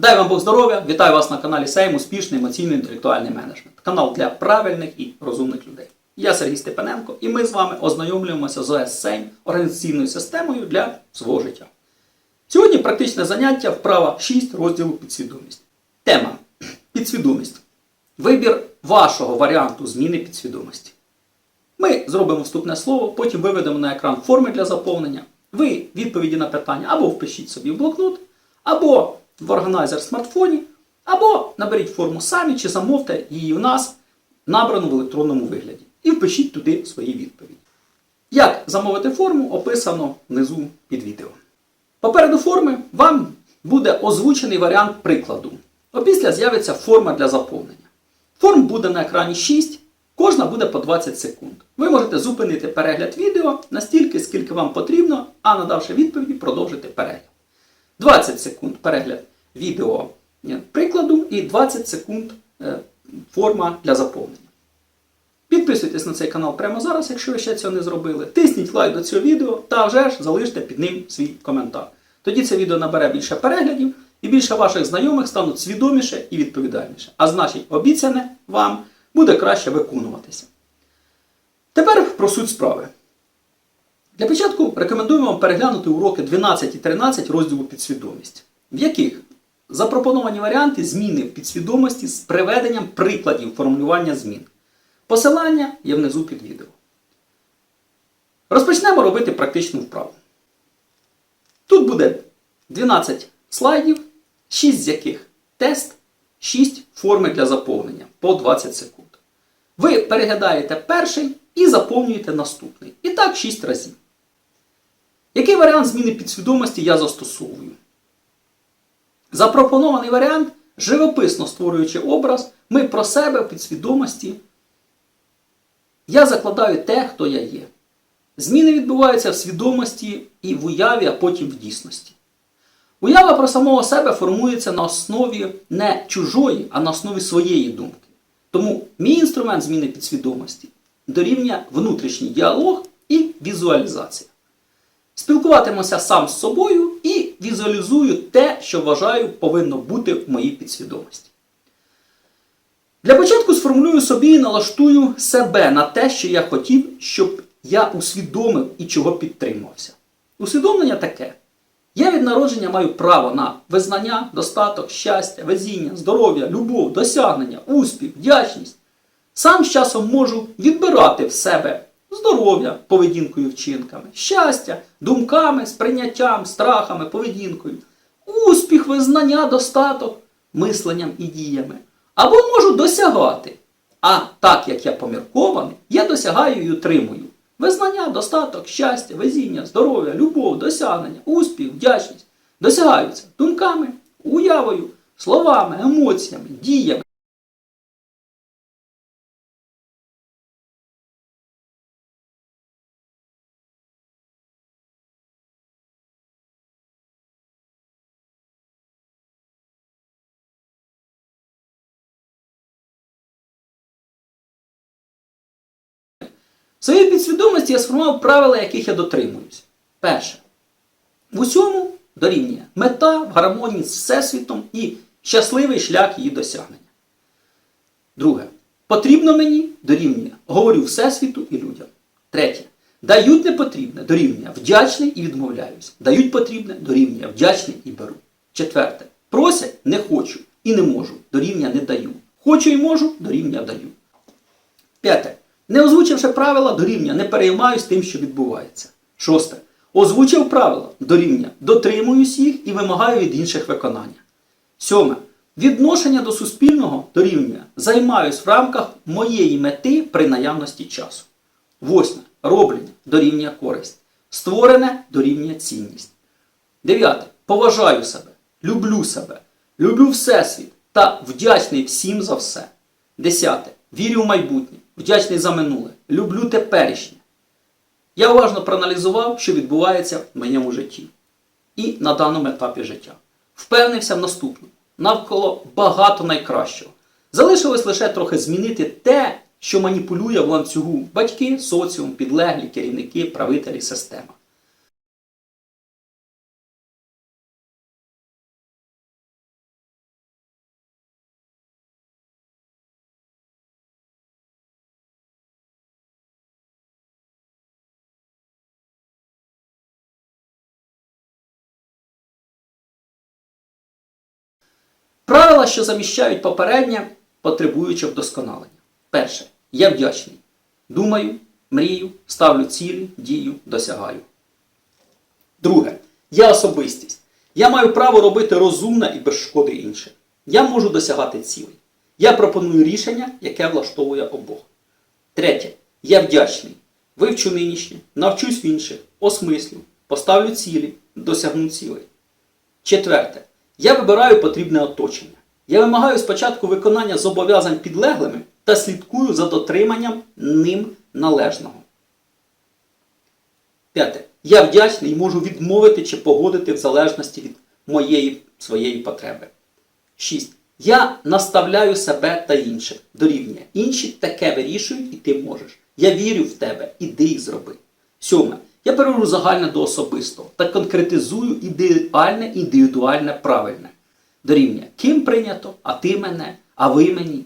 Дай вам Бог здоров'я! Вітаю вас на каналі Сейм Успішний емоційно-інтелектуальний менеджмент. Канал для правильних і розумних людей. Я Сергій Степаненко, і ми з вами ознайомлюємося з ОС Сейм організаційною системою для свого життя. Сьогодні практичне заняття вправа 6 розділу підсвідомість. Тема підсвідомість. Вибір вашого варіанту зміни підсвідомості. Ми зробимо вступне слово, потім виведемо на екран форми для заповнення. Ви відповіді на питання або впишіть собі в блокнот, або в органайзер смартфоні, або наберіть форму самі чи замовте її в нас, набрану в електронному вигляді. І впишіть туди свої відповіді. Як замовити форму, описано внизу під відео. Попереду форми вам буде озвучений варіант прикладу. Опісля з'явиться форма для заповнення. Форм буде на екрані 6, кожна буде по 20 секунд. Ви можете зупинити перегляд відео настільки, скільки вам потрібно, а надавши відповіді, продовжити перегляд. 20 секунд перегляд відео прикладу і 20 секунд е, форма для заповнення. Підписуйтесь на цей канал прямо зараз, якщо ви ще цього не зробили. Тисніть лайк до цього відео та вже ж залиште під ним свій коментар. Тоді це відео набере більше переглядів і більше ваших знайомих стануть свідоміше і відповідальніше. А значить, обіцяне вам буде краще виконуватися. Тепер про суть справи. Для початку рекомендуємо вам переглянути уроки 12 і 13 розділу підсвідомість, в яких запропоновані варіанти зміни в підсвідомості з приведенням прикладів формулювання змін. Посилання є внизу під відео. Розпочнемо робити практичну вправу. Тут буде 12 слайдів, 6 з яких тест, 6 форми для заповнення по 20 секунд. Ви переглядаєте перший і заповнюєте наступний. І так 6 разів. Який варіант зміни підсвідомості я застосовую? Запропонований варіант, живописно створюючи образ, ми про себе в підсвідомості. Я закладаю те, хто я є. Зміни відбуваються в свідомості і в уяві, а потім в дійсності. Уява про самого себе формується на основі не чужої, а на основі своєї думки. Тому мій інструмент зміни підсвідомості дорівнює внутрішній діалог і візуалізація. Спілкуватимуся сам з собою і візуалізую те, що вважаю повинно бути в моїй підсвідомості. Для початку сформулюю собі і налаштую себе на те, що я хотів, щоб я усвідомив і чого підтримувався. Усвідомлення таке. Я від народження маю право на визнання, достаток, щастя, везіння, здоров'я, любов, досягнення, успіх, вдячність. Сам з часом можу відбирати в себе здоров'я поведінкою вчинками, щастя, думками, сприйняттям, страхами, поведінкою, успіх, визнання, достаток, мисленням і діями. Або можу досягати. А так як я поміркований, я досягаю і утримую. Визнання, достаток, щастя, везіння, здоров'я, любов, досягнення, успіх, вдячність досягаються думками, уявою, словами, емоціями, діями. В своїй підсвідомості я сформував правила, яких я дотримуюсь. Перше. В усьому дорівнює мета в гармонії з Всесвітом і щасливий шлях її досягнення. Друге. Потрібно мені дорівнює. Говорю Всесвіту і людям. Третє. Дають непотрібне дорівнює вдячний і відмовляюсь. Дають потрібне дорівнює вдячний і беру. Четверте. Просять не хочу і не можу. Дорівнює не даю. Хочу і можу, дорівнює даю. П'яте. Не озвучивши правила, дорівнює не переймаюсь тим, що відбувається. Шосте. Озвучив правила дорівнює дотримуюсь їх і вимагаю від інших виконання. Сьоме. Відношення до суспільного дорівнює займаюсь в рамках моєї мети при наявності часу. Восьме. Роблення дорівнює користь. Створене дорівнює цінність. Дев'яте. Поважаю себе, люблю себе, люблю Всесвіт та вдячний всім за все. Десяте. Вірю в майбутнє, вдячний за минуле, люблю теперішнє. Я уважно проаналізував, що відбувається в моєму житті і на даному етапі життя. Впевнився в наступному. Навколо багато найкращого. Залишилось лише трохи змінити те, що маніпулює в ланцюгу батьки, соціум, підлеглі, керівники, правителі, система. Правила, що заміщають попереднє, потребуючи вдосконалення. Перше. Я вдячний. Думаю, мрію, ставлю цілі, дію, досягаю. Друге. Я особистість. Я маю право робити розумне і без шкоди інших. Я можу досягати цілей. Я пропоную рішення, яке влаштовує обох. Третє. Я вдячний. Вивчу нинішнє, навчусь в інших, осмислю, поставлю цілі, досягну цілей. Четверте. Я вибираю потрібне оточення. Я вимагаю спочатку виконання зобов'язань підлеглими та слідкую за дотриманням ним належного. П'яте. Я вдячний і можу відмовити чи погодити в залежності від моєї своєї потреби. 6. Я наставляю себе та інших. Дорівнює. Інші таке вирішують, і ти можеш. Я вірю в тебе, іди і зроби. Сьоме. Я беру загальне до особистого та конкретизую ідеальне, індивідуальне, правильне. Дорівнює. Ким прийнято, а ти мене, а ви мені.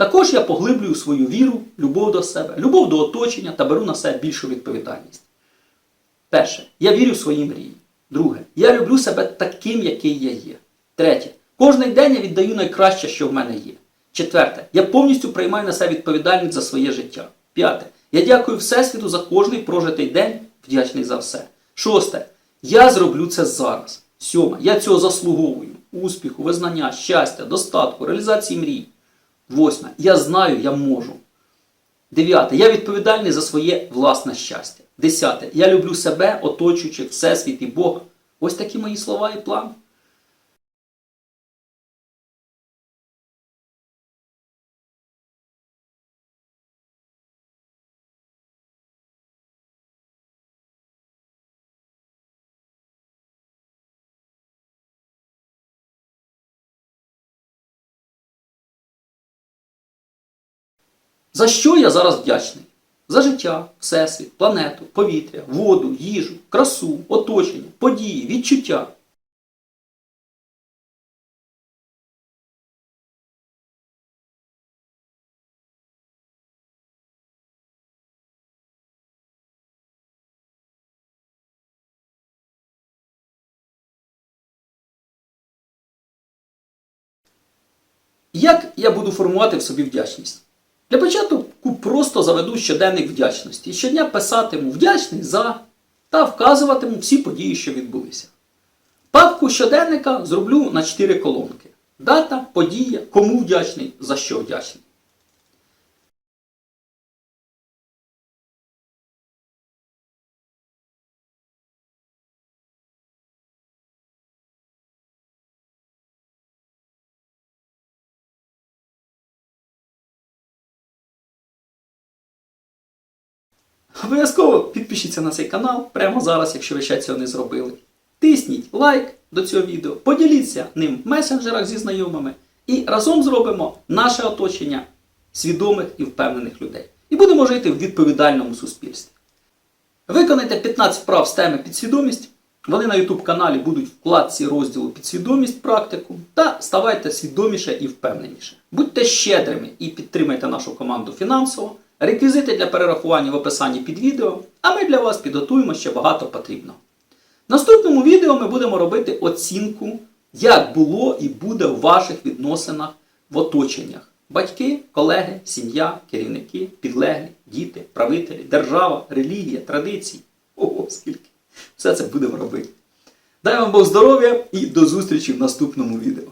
Також я поглиблюю свою віру, любов до себе, любов до оточення та беру на себе більшу відповідальність. Перше. Я вірю в свої мрії. Друге. Я люблю себе таким, який я є. Третє. Кожний день я віддаю найкраще, що в мене є. Четверте. Я повністю приймаю на себе відповідальність за своє життя. П'яте. Я дякую Всесвіту за кожний прожитий день, вдячний за все. Шосте. Я зроблю це зараз. Сьоме. Я цього заслуговую. Успіху, визнання, щастя, достатку, реалізації мрій. Восьме. Я знаю, я можу. Дев'яте. Я відповідальний за своє власне щастя. Десяте. Я люблю себе, оточуючи Всесвіт і Бога. Ось такі мої слова і план. За що я зараз вдячний? За життя, всесвіт, планету, повітря, воду, їжу, красу, оточення, події, відчуття. Як я буду формувати в собі вдячність? Для початку просто заведу щоденник вдячності і щодня писатиму вдячний за та вказуватиму всі події, що відбулися. Папку щоденника зроблю на 4 колонки. Дата, подія, кому вдячний, за що вдячний. Обов'язково підпишіться на цей канал прямо зараз, якщо ви ще цього не зробили. Тисніть лайк до цього відео, поділіться ним в месенджерах зі знайомими і разом зробимо наше оточення свідомих і впевнених людей. І будемо жити в відповідальному суспільстві. Виконайте 15 вправ з теми підсвідомість. Вони на YouTube каналі будуть вкладці розділу підсвідомість практику та ставайте свідоміше і впевненіше. Будьте щедрими і підтримайте нашу команду фінансово. Реквізити для перерахування в описанні під відео, а ми для вас підготуємо ще багато потрібного. В наступному відео ми будемо робити оцінку, як було і буде в ваших відносинах в оточеннях. Батьки, колеги, сім'я, керівники, підлеглі, діти, правителі, держава, релігія, традиції. Ого, скільки! Все це будемо робити. Дай вам Бог здоров'я і до зустрічі в наступному відео.